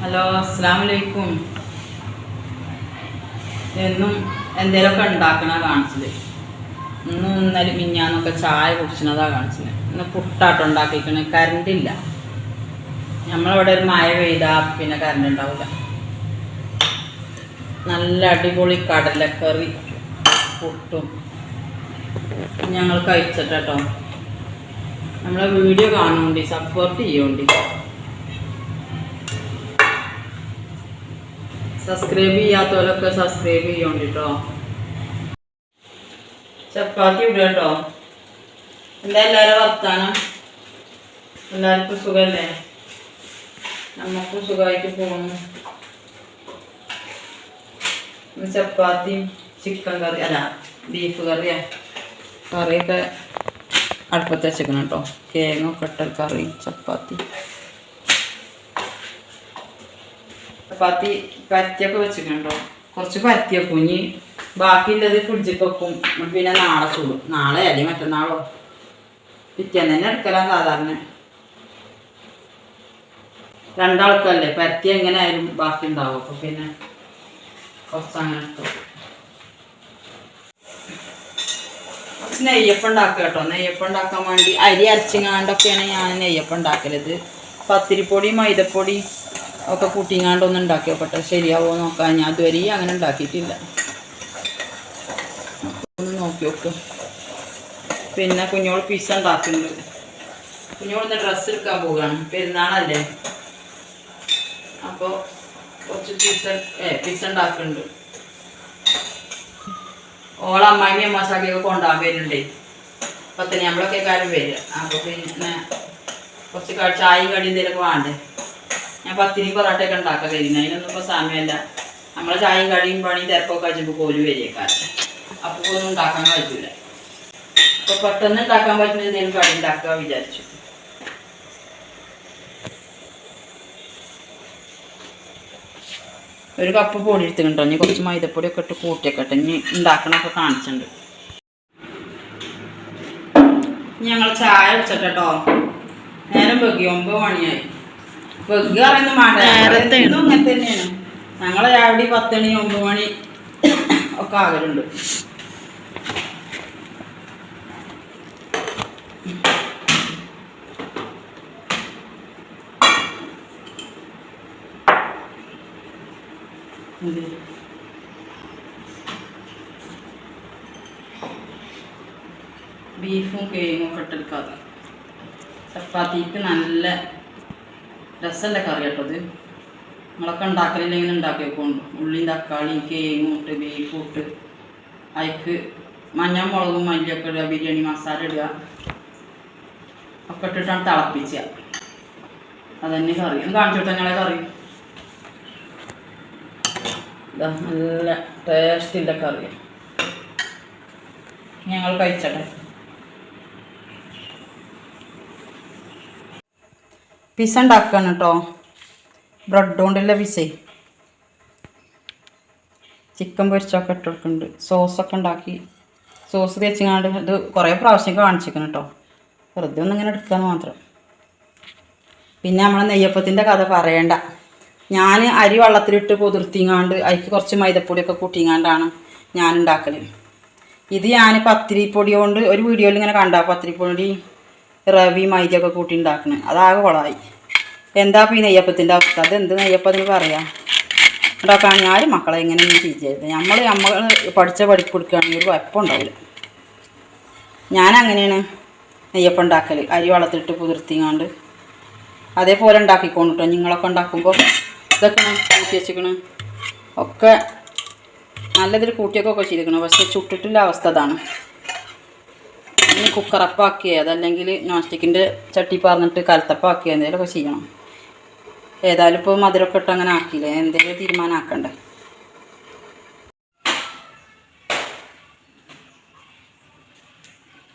Hello അസ്സാം വലൈക്കും എന്നും എന്തേലൊക്കെ ഉണ്ടാക്കണ കാണിച്ചത്. ഇന്നും ഇന്നലെ മിഞ്ഞാന്നൊക്കെ ചായ കുടിച്ചണതാ കാണിച്ചത്. ഇന്ന് പുട്ടാട്ടം ഉണ്ടാക്കിക്കണ. കറണ്ട് ഇല്ല നമ്മളവിടെ ഒരു മഴ പെയ്താൽ പിന്നെ കറണ്ട് ഉണ്ടാവില്ല നല്ല അടിപൊളി കടലക്കറി പുട്ടും. ഞങ്ങൾ കഴിച്ചിട്ടോ നമ്മളെ വീഡിയോ കാണുന്നുണ്ട്. സപ്പോർട്ട് ചെയ്യുന്നുണ്ട് സബ്സ്ക്രൈബ് ചെയ്യാത്തവരൊക്കെ സബ്സ്ക്രൈബ് ചെയ്യണം കേട്ടോ. ചപ്പാത്തി ഇടുക കേട്ടോ എന്താ എല്ലാവരും വർത്താനം. എല്ലാവർക്കും സുഖമല്ലേ നമുക്കും സുഖമായിട്ട് പോകുന്നു ഇന്ന് ചപ്പാത്തിയും ചിക്കൻ കറി അല്ല ബീഫ് കറിയാ കറിയൊക്കെ അടുപ്പത്ത് വെച്ചേക്കണം കേട്ടോ കേങ്ങൊക്കെ കട്ടൽ കറി ചപ്പാത്തി. ചപ്പാത്തി പരത്തിയൊക്കെ വെച്ചിട്ടുണ്ടോ? കുറച്ച് പരത്തി വെക്കും ഇനി ബാക്കിയുള്ളത് ഫ്രിഡ്ജിൽ വെക്കും. പിന്നെ നാളെ ചൂടും. നാളെ അല്ലെങ്കിൽ മറ്റന്നാളോ? പിറ്റേന്ന് തന്നെ എടുക്കലാ സാധാരണ. രണ്ടാൾക്കല്ലേ? പരത്തി എങ്ങനെ ആയാലും ബാക്കി ഉണ്ടാവും. അപ്പൊ പിന്നെ കുറച്ച് അങ്ങനെ നെയ്യപ്പം ഉണ്ടാക്കുക കേട്ടോ. നെയ്യപ്പം ഉണ്ടാക്കാൻ വേണ്ടി അരി അരച്ചിങ്ങാണ്ടൊക്കെയാണ് ഞാൻ നെയ്യപ്പം ഉണ്ടാക്കലത് പത്തിരിപ്പൊടി മൈദപ്പൊടി ഒക്കെ കൂട്ടിങ്ങാണ്ടൊന്ന് ഉണ്ടാക്കി നോക്കട്ടെ ശരിയാവോ നോക്കാൻ ഞാൻ അതുവരെ അങ്ങനെ ഉണ്ടാക്കിയിട്ടില്ല. ഒന്ന് നോക്കി നോക്ക് പിന്നെ കുഞ്ഞോൾ പിസ്സ ഉണ്ടാക്കുന്നുണ്ട്. കുഞ്ഞോൾ ഇന്ന് ഡ്രസ്സ് എടുക്കാൻ പോവുകയാണ്. പെരുന്നാളല്ലേ? അപ്പോൾ കുറച്ച് പിസ്സ ഏ പിസ്സ ഉണ്ടാക്കുന്നുണ്ട്. ഓളെ അമ്മായിയും അമ്മാസാക്കിയൊക്കെ കൊണ്ടുപോകാൻ വരുന്നുണ്ടേ. പത്തനി നമ്മളൊക്കെ കാര്യം വരിക അപ്പോൾ പിന്നെ കുറച്ച് ചായ കടി എന്തെങ്കിലുമൊക്കെ വേണ്ടേ? ഞാൻ പത്തിരി പൊറോട്ടയൊക്കെ ഉണ്ടാക്കാൻ വരുന്നത് അതിനൊന്നും ഇപ്പോൾ സമയമല്ല. നമ്മളെ ചായയും കടിയും പണി തിരക്കൊക്കെ കഴിച്ചപ്പോ കോലു വരികക്കാരം അപ്പോൾ ഒന്നും ഉണ്ടാക്കാൻ പറ്റില്ല അപ്പോൾ പെട്ടെന്ന് ഉണ്ടാക്കാൻ പറ്റുന്ന എന്തെങ്കിലും കടി ഉണ്ടാക്കുക വിചാരിച്ചു. ഒരു കപ്പ് പൊടി എടുത്തിട്ടുണ്ടോ? ഇനി കുറച്ച് മൈദപ്പൊടിയൊക്കെ ഇട്ട് കൂട്ടിയൊക്കെ ഇട്ട് ഇനി ഉണ്ടാക്കണൊക്കെ കാണിച്ചിട്ടുണ്ട്. ഞങ്ങൾ ചായ വെച്ചിട്ടോ നേരം വെക്കി ഒമ്പത് മണിയായി. വെക്കുക പറയുന്ന മാണ്ട നേരത്തെ എന്നും ഇങ്ങനെ തന്നെയാണ്. ഞങ്ങളെ രാവിലെ പത്ത് മണി ഒമ്പത് മണി ഒക്കെ ആകലുണ്ട്? ബീഫും കേങ്ങും ഒക്കെ ഇട്ടെടുക്കാതെ ചപ്പാത്തിക്ക് നല്ല രസമല്ല കറി കേട്ടത് നിങ്ങളൊക്കെ ഉണ്ടാക്കലില്ലെങ്കിൽ ഉണ്ടാക്കി ഉള്ളി ഉള്ളിയും തക്കാളിയും കേങ്ങും ഇട്ട് ബീഫും ഇട്ട് മഞ്ഞൾ മുളകും മല്ലിയൊക്കെ ഇടുക ബിരിയാണി മസാല ഇടുക. ഒക്കെ ഇട്ടിട്ടാണ് തിളപ്പിച്ച അതന്നെ കറി. ഒന്ന് കാണിച്ചു കൊടുത്താൽ ഞങ്ങളെ കറി? നല്ല ടേസ്റ്റില്ല കറി. ഞങ്ങൾ കഴിച്ചട്ടെ. പിസ്സ ഉണ്ടാക്കുകയാണ് കേട്ടോ ബ്രെഡ് കൊണ്ടുള്ള പിസേ ചിക്കൻ പൊരിച്ചൊക്കെ ഇട്ട് കൊടുക്കുന്നുണ്ട് സോസൊക്കെ ഉണ്ടാക്കി. സോസ് തേച്ചിങ്ങാണ്ട് ഇത് കുറേ പ്രാവശ്യം കാണിച്ചിരിക്കണം കേട്ടോ വെറുതെ ഒന്നും ഇങ്ങനെ എടുക്കാന്ന് മാത്രം. പിന്നെ നമ്മളെ നെയ്യപ്പത്തിന്റെ കഥ പറയണ്ട. ഞാൻ അരി വെള്ളത്തിലിട്ട് കുതിർത്തിങ്ങാണ്ട് അതിക്ക് കുറച്ച് മൈദപ്പൊടിയൊക്കെ കൂട്ടിങ്ങാണ്ടാണ് ഞാൻ ഉണ്ടാക്കൽ ഇത് ഞാൻ പത്തിരിപ്പൊടി കൊണ്ട് ഒരു വീഡിയോയിൽ ഇങ്ങനെ കണ്ട. പത്തിരിപ്പൊടി റവി മൈദയൊക്കെ കൂട്ടി ഉണ്ടാക്കണേ. അതാകെ കുളമായി എന്താ ഈ നെയ്യപ്പത്തിന്റെ അവസ്ഥ? അത് എന്ത് നെയ്യപ്പത്തിന് പറയാം? ഉണ്ടാക്കാൻ ആരും മക്കളെ എങ്ങനെയൊന്നും ചെയ്യരുത്. നമ്മൾ നമ്മൾ പഠിച്ച പഠിപ്പ് കൊടുക്കുകയാണെങ്കിൽ ഒരു കുഴപ്പമുണ്ടാവില്ല ഞാൻ അങ്ങനെയാണ് നെയ്യപ്പം ഉണ്ടാക്കൽ അരി വളർത്തിട്ട് കുതിർത്തിങ്ങാണ്ട് അതേപോലെ ഉണ്ടാക്കിക്കോണ്ട് കേട്ടോ നിങ്ങളൊക്കെ ഉണ്ടാക്കുമ്പോൾ ഇതൊക്കെ കൂട്ടി വെച്ചിക്കണ്. ഒക്കെ നല്ലതിൽ കൂട്ടിയൊക്കെ ഒക്കെ ചെയ്തിരിക്കണം പക്ഷെ ചുട്ടിട്ടുള്ള അവസ്ഥ അതാണ്. ഇനി കുക്കറപ്പാക്കിയ അതല്ലെങ്കിൽ നോൺ സ്റ്റിക്കിന്റെ ചട്ടി പറഞ്ഞിട്ട് കലത്തപ്പാക്കിയ എന്തെങ്കിലുമൊക്കെ ചെയ്യണം. ഏതായാലും ഇപ്പോൾ മധുരമൊക്കെ ഇട്ട് അങ്ങനെ ആക്കിയില്ലേ? എന്തെങ്കിലും തീരുമാനമാക്കണ്ടേ?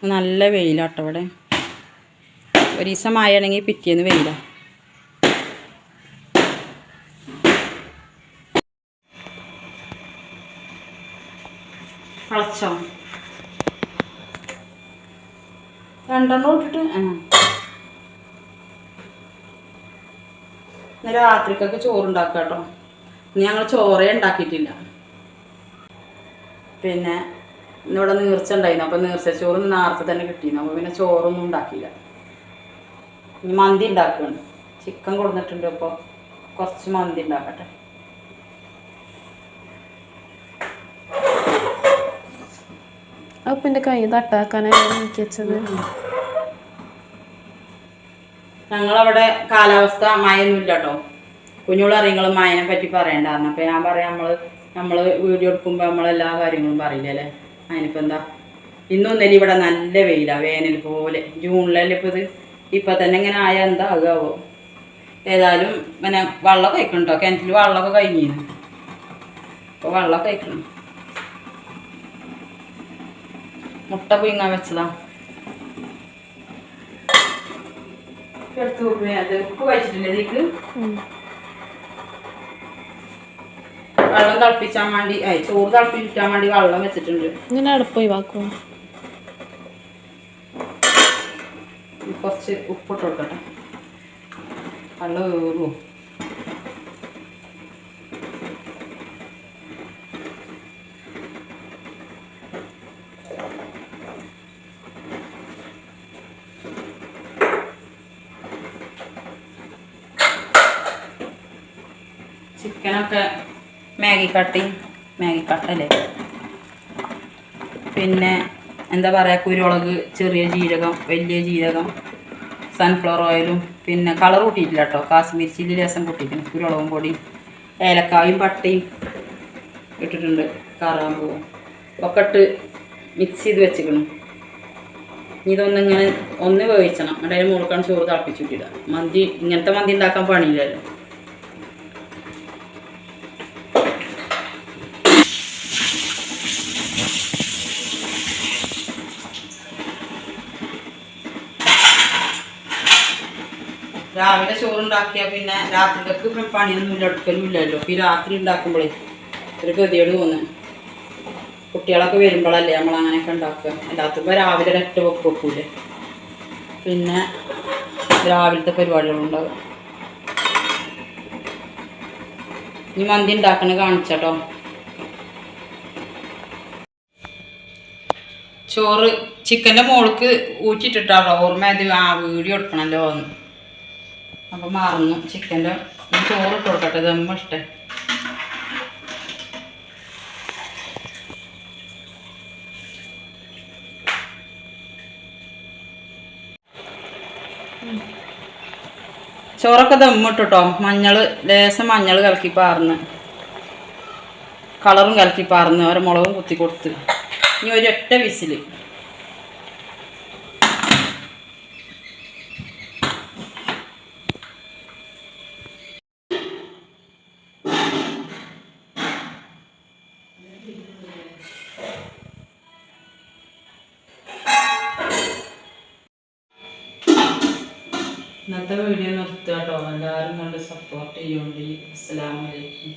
നല്ല വെയിലാട്ടോ ഇവിടെ. ഒരു ദിവസം മഴയാണെങ്കിൽ പിറ്റേന്ന് വെയിലാണ് രണ്ടെണ്ണം ഇട്ടിട്ട് ഇന്ന് രാത്രിക്കൊക്കെ ചോറുണ്ടാക്കുക കേട്ടോ. ഇന്ന് ഞങ്ങൾ ചോറേ ഉണ്ടാക്കിയിട്ടില്ല. പിന്നെ ഇന്നിവിടെ നീർച്ച ഉണ്ടായിരുന്നു. അപ്പോൾ നീർച്ച ചോറ് നേരത്തെ തന്നെ കിട്ടിയിരുന്നു. അപ്പോൾ പിന്നെ ചോറൊന്നും ഉണ്ടാക്കിയില്ല. ഇനി മന്തി ഉണ്ടാക്കുകയാണ്. ചിക്കൻ കൊടുത്തിട്ടുണ്ട് അപ്പോൾ കുറച്ച് മന്തി ഉണ്ടാക്കട്ടെ. അപ്പൊ എന്റെ കൈ തട്ടാക്കാനാണ് എനിക്ക് വെച്ചത്. ഞങ്ങളവിടെ കാലാവസ്ഥ മഴയൊന്നും ഇല്ല കേട്ടോ കുഞ്ഞോൾ അറിയങ്ങൾ മഴനെ പറ്റി പറയണ്ടായിരുന്നു. അപ്പോൾ ഞാൻ പറയാം നമ്മൾ നമ്മൾ വീഡിയോ എടുക്കുമ്പോൾ നമ്മളെല്ലാ കാര്യങ്ങളും പറയില്ലേ അല്ലേ? അതിനിപ്പോൾ എന്താ? ഇന്നും ഇന്നലെ ഇവിടെ നല്ല വെയിലാണ് വേനൽ പോലെ. ജൂണിലല്ലേ ഇപ്പോൾ ഇത്? ഇപ്പം തന്നെ ഇങ്ങനെ ആയാൽ എന്താ ആകാവോ? ഏതായാലും പിന്നെ വെള്ളമൊക്കെ കഴിക്കണം കിണറ്റിൽ വെള്ളമൊക്കെ കഴിഞ്ഞിരുന്നു. അപ്പോൾ വെള്ളമൊക്കെ കഴിക്കണം. മുട്ട പുഴുങ്ങാൻ വെച്ചതാ. എടുത്ത് ഉപ്പ് അത് ഉപ്പ് ഇതിക്ക്. വെള്ളം തിളപ്പിച്ചാൻ വേണ്ടി ചോറ് തിളപ്പിക്കാൻ വേണ്ടി വെള്ളം വെച്ചിട്ടുണ്ട്. ഇങ്ങനെ അടുപ്പ് ഒഴിവാക്കുമോ ഇനി കുറച്ച് ഉപ്പിട്ട് കൊടുക്കട്ടെ. വെള്ളം ചിക്കനൊക്കെ മാഗി കട്ടി മാഗി കട്ടല്ലേ? പിന്നെ എന്താ പറയുക കുരുമുളക് ചെറിയ ജീരകം വലിയ ജീരകം സൺഫ്ലവർ ഓയിലും പിന്നെ കളർ കൂട്ടിയിട്ടില്ല കേട്ടോ കാശ്മീർ ചില്ലി രസം കൂട്ടിയിട്ടുണ്ട്. കുരുമുളകും പൊടി ഏലക്കായും പട്ടയും ഇട്ടിട്ടുണ്ട്. കറാമ്പൂവും ഒക്കെ ഇട്ട് മിക്സ് ചെയ്ത് വെച്ചിക്കണം ഇതൊന്നും ഇങ്ങനെ ഒന്ന് വേവിച്ചണം. എന്നിട്ട് അതിന് മുഴുക്കാൻ ചോറ് തിളപ്പിച്ചിട്ടിടുക മന്തി ഇങ്ങനത്തെ മന്തി ഉണ്ടാക്കാൻ പണിയില്ലല്ലോ. രാവിലെ ചോറുണ്ടാക്കിയാൽ പിന്നെ രാത്രിക്ക് ഇപ്പം പണിയൊന്നും എടുക്കലും ഇല്ലല്ലോ ഈ രാത്രി ഉണ്ടാക്കുമ്പോഴേ ഒരു ഗതിയോട് തോന്നുന്നു കുട്ടികളൊക്കെ വരുമ്പോഴല്ലേ നമ്മൾ അങ്ങനെയൊക്കെ ഉണ്ടാക്കുക. അല്ലാത്തപ്പോൾ രാവിലെ ഒരൊറ്റ വെപ്പ് വെക്കൂലേ. പിന്നെ രാവിലത്തെ പരിപാടികളുണ്ടാവും. ഇനി മന്തി ഉണ്ടാക്കണ കാണിച്ചാട്ടോ. ചോറ് ചിക്കന്റെ മോൾക്ക് ഊറ്റിട്ടിട്ടാണോ ഓർമ്മ ആ വീഡിയോ എടുക്കണമല്ലോ എന്ന്. അപ്പം മാറുന്നു. ചിക്കന്റെ ചോറ് ഇട്ട് കൊടുക്കട്ടെ ദമ്മ ഇഷ്ടേ. ചോറൊക്കെ ദമ്മിട്ടോ മഞ്ഞൾ ലേശം മഞ്ഞൾ കലക്കി പാർന്ന്. കളറും കലക്കി പാർന്ന് ഓരോ മുളകും കുത്തി കൊടുത്ത്. ഇനി ഒരൊറ്റ വിസിൽ ഇന്നത്തെ വീഡിയോ നിർത്തുക കേട്ടോ. എല്ലാവരും കണ്ട് സപ്പോർട്ട് ചെയ്യുന്നുണ്ട് അസ്സലാമലൈക്കും